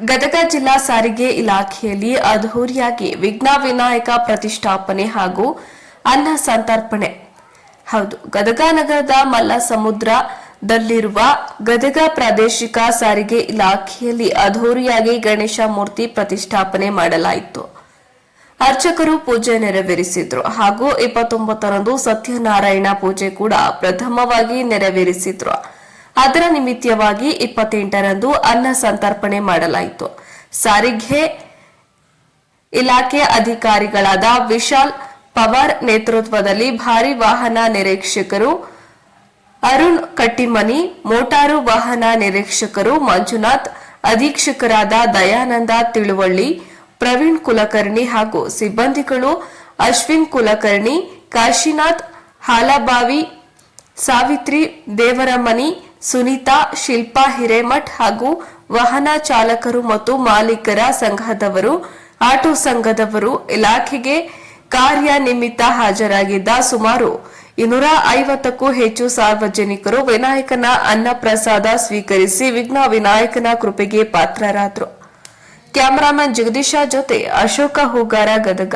ಗದಗ ಜಿಲ್ಲಾ ಸಾರಿಗೆ ಇಲಾಖೆಯಲ್ಲಿ ಅದ್ಧೂರಿಯಾಗಿ ವಿಘ್ನ ವಿನಾಯಕ ಪ್ರತಿಷ್ಠಾಪನೆ ಹಾಗೂ ಅನ್ನ ಸಂತರ್ಪಣೆ. ಹೌದು, ಗದಗ ನಗರದ ಮಲ್ಲಸಮುದ್ರದಲ್ಲಿರುವ ಗದಗ ಪ್ರಾದೇಶಿಕ ಸಾರಿಗೆ ಇಲಾಖೆಯಲ್ಲಿ ಅದ್ಧೂರಿಯಾಗಿ ಗಣೇಶ ಮೂರ್ತಿ ಪ್ರತಿಷ್ಠಾಪನೆ ಮಾಡಲಾಯಿತು. ಅರ್ಚಕರು ಪೂಜೆ ನೆರವೇರಿಸಿದ್ರು ಹಾಗೂ ಇಪ್ಪತ್ತೊಂಬತ್ತರಂದು ಸತ್ಯನಾರಾಯಣ ಪೂಜೆ ಕೂಡ ಪ್ರಥಮವಾಗಿ ನೆರವೇರಿಸಿದ್ರು. ಅದರ ನಿಮಿತ್ತವಾಗಿ ಇಪ್ಪತ್ತೆಂಟರಂದು ಅನ್ನ ಸಂತರ್ಪಣೆ ಮಾಡಲಾಯಿತು. ಸಾರಿಗೆ ಇಲಾಖೆ ಅಧಿಕಾರಿಗಳಾದ ವಿಶಾಲ್ ಪವಾರ್ ನೇತೃತ್ವದಲ್ಲಿ ಭಾರಿ ವಾಹನ ನಿರೀಕ್ಷಕರು ಅರುಣ್ ಕಟ್ಟಿಮನಿ, ಮೋಟಾರು ವಾಹನ ನಿರೀಕ್ಷಕರು ಮಂಜುನಾಥ್, ಅಧೀಕ್ಷಕರಾದ ದಯಾನಂದ ತಿಳುವಳ್ಳಿ, ಪ್ರವೀಣ್ ಕುಲಕರ್ಣಿ ಹಾಗೂ ಸಿಬ್ಬಂದಿಗಳು ಅಶ್ವಿನ್ ಕುಲಕರ್ಣಿ, ಕಾಶಿನಾಥ್, ಹಾಲಬಾವಿ, ಸಾವಿತ್ರಿ ದೇವರಮನಿ ಸುನೀತಾ, ಶಿಲ್ಪಾ, ಹಿರೇಮಠ್ ಹಾಗೂ ವಾಹನ ಚಾಲಕರು ಮತ್ತು ಮಾಲೀಕರ ಸಂಘದವರು, ಆಟೋ ಸಂಘದವರು ಇಲಾಖೆಗೆ ಕಾರ್ಯ ನಿಮಿತ್ತ ಹಾಜರಾಗಿದ್ದ ಸುಮಾರು ಇನ್ನೂರ ಐವತ್ತಕ್ಕೂ ಹೆಚ್ಚು ಸಾರ್ವಜನಿಕರು ವಿನಾಯಕನ ಅನ್ನಪ್ರಸಾದ ಸ್ವೀಕರಿಸಿ ವಿಘ್ನ ವಿನಾಯಕನ ಕೃಪೆಗೆ ಪಾತ್ರರಾದರು. ಕ್ಯಾಮರಾಮನ್ ಜಗದೀಶ ಜೊತೆ ಅಶೋಕ ಹೂಗಾರ ಗದಗ.